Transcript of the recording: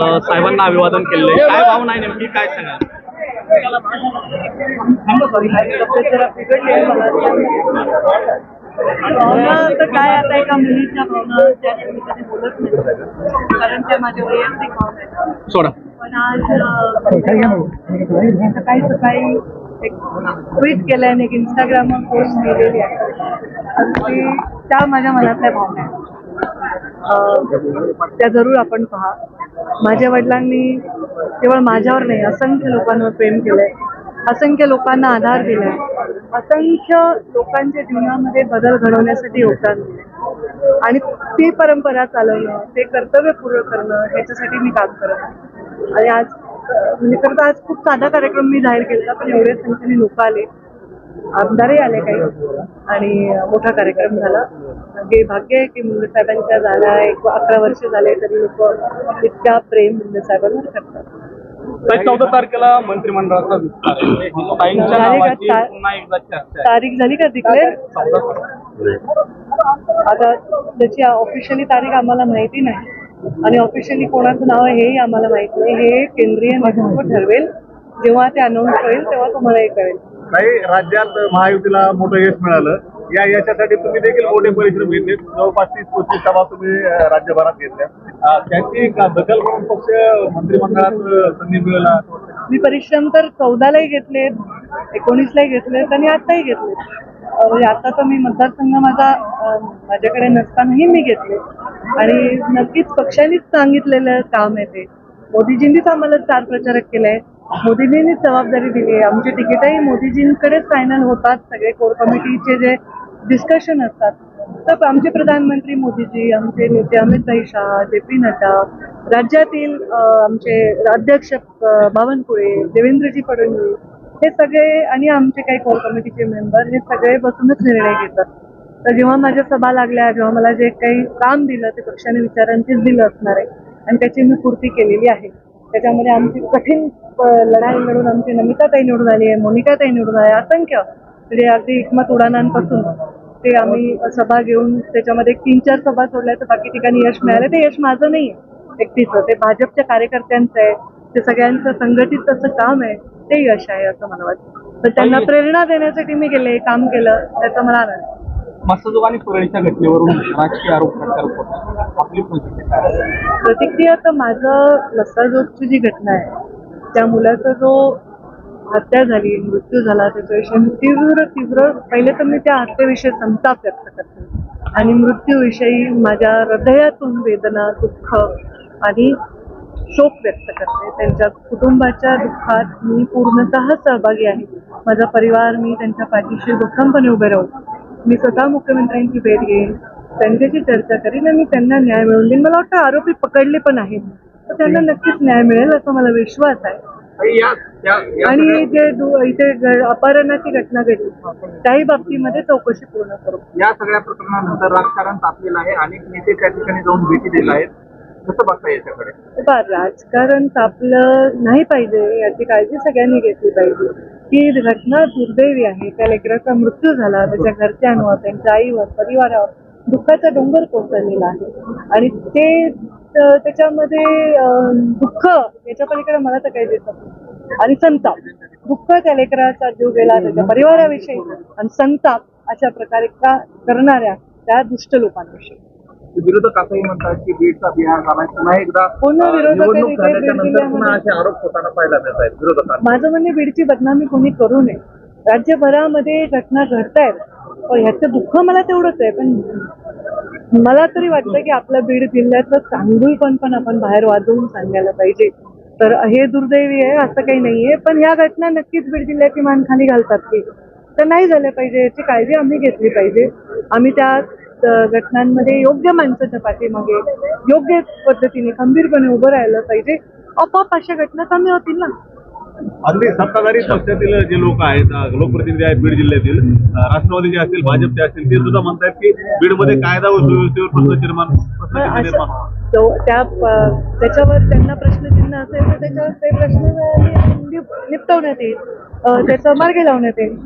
साहेबांना अभिवादन आहे काय भावना आहे नेमकी? काय तर काय आता एका मुलीच्या भावना त्या कधी बोलत नाही. कारण त्या माझ्या वैयक्तिक भावना आहेत. सोडा. पण आज सकाळी सकाळी एक ट्विट केलंय आणि एक इंस्टाग्रामवर पोस्ट केलेली आहे. त्या माझ्या मनातल्या भावना आहेत. अं, त्या जरूर आपण पहा. माझ्या वडिलांनी केवळ माझ्यावर नाही असंख्य लोकांवर प्रेम केलंय. असंख्य लोकांना आधार दिलाय. असंख्य लोकांच्या जीवनामध्ये बदल घडवण्यासाठी योगदान दिले आणि ती परंपरा चालवणं ते कर्तव्य पूर्ण करणं ह्याच्यासाठी मी काम करत आणि आज म्हणजे खरं तर आज खूप साधा कार्यक्रम मी जाहीर केला पण एवढ्या संख्येने लोक आले. आमदारही आले काही. आणि मोठा कार्यक्रम झाला. हे भाग्य आहे की मुंडे साहेबांच्या झाला एक अकरा वर्ष झाले तरी लोक इतका प्रेम मुंडे साहेबांवर करतात. चौदा तारखेला मंत्रिमंडळाचा तारीख झाली का डिक्लेअर चौदा आता त्याची ऑफिशियली तारीख आम्हाला माहिती नाही. आणि ऑफिशियली कोणाचं नाव आहे हेही आम्हाला माहिती नाही. हे केंद्रीय नेतृत्व ठरवेल. जेव्हा ते अनाऊन्स होईल तेव्हा तुम्हालाही कळेल. काही राज्यात महायुतीला मोठं यश मिळालं. या यशासाठी तुम्ही देखील मोठे परिश्रम घेतले जवळपास तीस पस्तीस सभा तुम्ही राज्यभरात घेतल्या. अं, त्याची दखल म्हणून पक्ष मंत्रिमंडळात संधी मिळाला? मी परिश्रम तर चौदालाही घेतले एकोणीसलाही घेतलेत आणि आताही घेतले म्हणजे आता तर मी मतदारसंघ माझा माझ्याकडे नसतानाही मी घेतले. आणि नक्कीच पक्षानेच सांगितलेलं काम आहे ते. मोदीजींनीच आम्हाला स्टार प्रचारक केलंय मोदीजींनीच जबाबदारी दिली आहे. आमची तिकीटही मोदीजींकडेच फायनल होतात. सगळे कोर कमिटीचे जे डिस्कशन असतात. तर आमचे प्रधानमंत्री मोदीजी आमचे नेते अमित भाई शहा जे पी नड्डा राज्यातील आमचे अध्यक्ष बावनकुळे देवेंद्रजी फडणवीस हे सगळे आणि आमचे काही कोर कमिटीचे मेंबर हे सगळे बसूनच निर्णय घेतात. तर जेव्हा माझ्या सभा लागल्या जेव्हा मला जे काही काम दिलं ते पक्षाने विचारांचीच दिलं असणार आहे. आणि त्याची मी पूर्ती केलेली आहे. त्याच्यामध्ये आमची कठीण लढाई लढून आमची नमिताताई निवडून आली आहे मोनिकाताई निवडून आली आहे. असंख्य म्हणजे अगदी एकमत उडाणांपासून ते आम्ही सभा घेऊन त्याच्यामध्ये तीन चार सभा सोडल्या तर बाकी ठिकाणी यश मिळालं. ते यश माझं नाही आहे एकटीचं ते भाजपच्या कार्यकर्त्यांचं आहे ते सगळ्यांचं संघटित असं काम आहे ते यश आहे असं मला वाटतं. तर त्यांना प्रेरणा देण्यासाठी मी गेले काम केलं त्याचा मला आनंद आहे. मत्स्यजोग आणि सुरळीच्या घटनेवरून राजकीय आरोप प्रत्यारोप आपली प्रतिक्रिया तर माझं लस्ताजोगची जी घटना आहे त्या मुलाचा जो हत्या झाली मृत्यू झाला त्याच्याविषयी मी तीव्र तीव्र पहिले तर मी त्या हत्येविषयी संताप व्यक्त करते. आणि मृत्यूविषयी माझ्या हृदयातून वेदना दुःख आणि शोक व्यक्त करते. त्यांच्या कुटुंबाच्या दुःखात मी पूर्णतः सहभागी आहे. माझा परिवार मी त्यांच्या पाठीशी भक्कमपणे उभे राहू. मी स्वतः मुख्यमंत्र्यांची भेट घेईन. त्यांच्याशी चर्चा करीन आणि त्यांना न्याय मिळवून देईन. मला वाटतं आरोपी पकडले पण आहेत. तर त्यांना नक्कीच न्याय मिळेल असा मला विश्वास आहे. आणि जे इथे अपहरणाची घटना घडली त्याही बाबतीमध्ये चौकशी पूर्ण करू. या सगळ्या प्रकरणानंतर राजकारण तापलेलं आहे. अनेक नेते त्या ठिकाणी जाऊन भेटी दिले आहेत. कसं बघता याच्याकडे बा राजकारण तापलं नाही पाहिजे याची काळजी सगळ्यांनी घेतली पाहिजे. ही घटना दुर्दैवी आहे. त्या लेकराचा मृत्यू झाला. त्याच्या घरच्यांवर त्यांच्या आईवर परिवारावर. दुःखाचा डोंगर कोसळलेला आहे. आणि ते त्याच्यामध्ये दुःख याच्या पलीकडे मला तर काही नाही. आणि संताप. दुःख त्या लेकराचा जीव गेला त्याच्या परिवाराविषयी. आणि संताप अशा प्रकारे का करणाऱ्या त्या दुष्ट लोकांविषयी. विरोधक असंही म्हणतात की बीडचा बिहार झाला पुन्हा एकदा पुन्हा निवडणूक झाल्याच्या असे आरोप होताना पाहायला मिळत आहेत विरोधकांना. माझं म्हणणे बीडची बदनामी कोणी करू नये. राज्यभरामध्ये घटना घडतायत. हो, ह्याचं दुःख मला तेवढंच आहे पण मला तरी वाटतं की आपलं बीड जिल्ह्याचं चांगली पण आपण बाहेर वाजवून सांगायला पाहिजे. तर हे दुर्दैवी आहे असं काही नाहीये पण ह्या घटना नक्कीच बीड जिल्ह्याची मान खाली घालतात की. तर नाही झालं पाहिजे याची काळजी आम्ही घेतली पाहिजे. आम्ही त्या घटनांमध्ये योग्य माणसाच्या पाठीमागे योग्य पद्धतीने खंबीरपणे उभं राहिलं पाहिजे. आपोआप अशा घटना कमी होतील ना. अगदी सत्ताधारी पक्षातील जे लोक आहेत लोकप्रतिनिधी आहेत बीड जिल्ह्यातील अं, राष्ट्रवादीचे असतील भाजपचे असतील ते सुद्धा म्हणतात की बीडमध्ये कायदा व सुव्यवस्थेवर प्रश्न निर्माण त्या त्याच्यावर त्यांना प्रश्नचिन्ह असेल तर त्याच्यावर ते प्रश्न निप- निपटवण्यात येईल. त्याचा मार्ग लावण्यात येईल.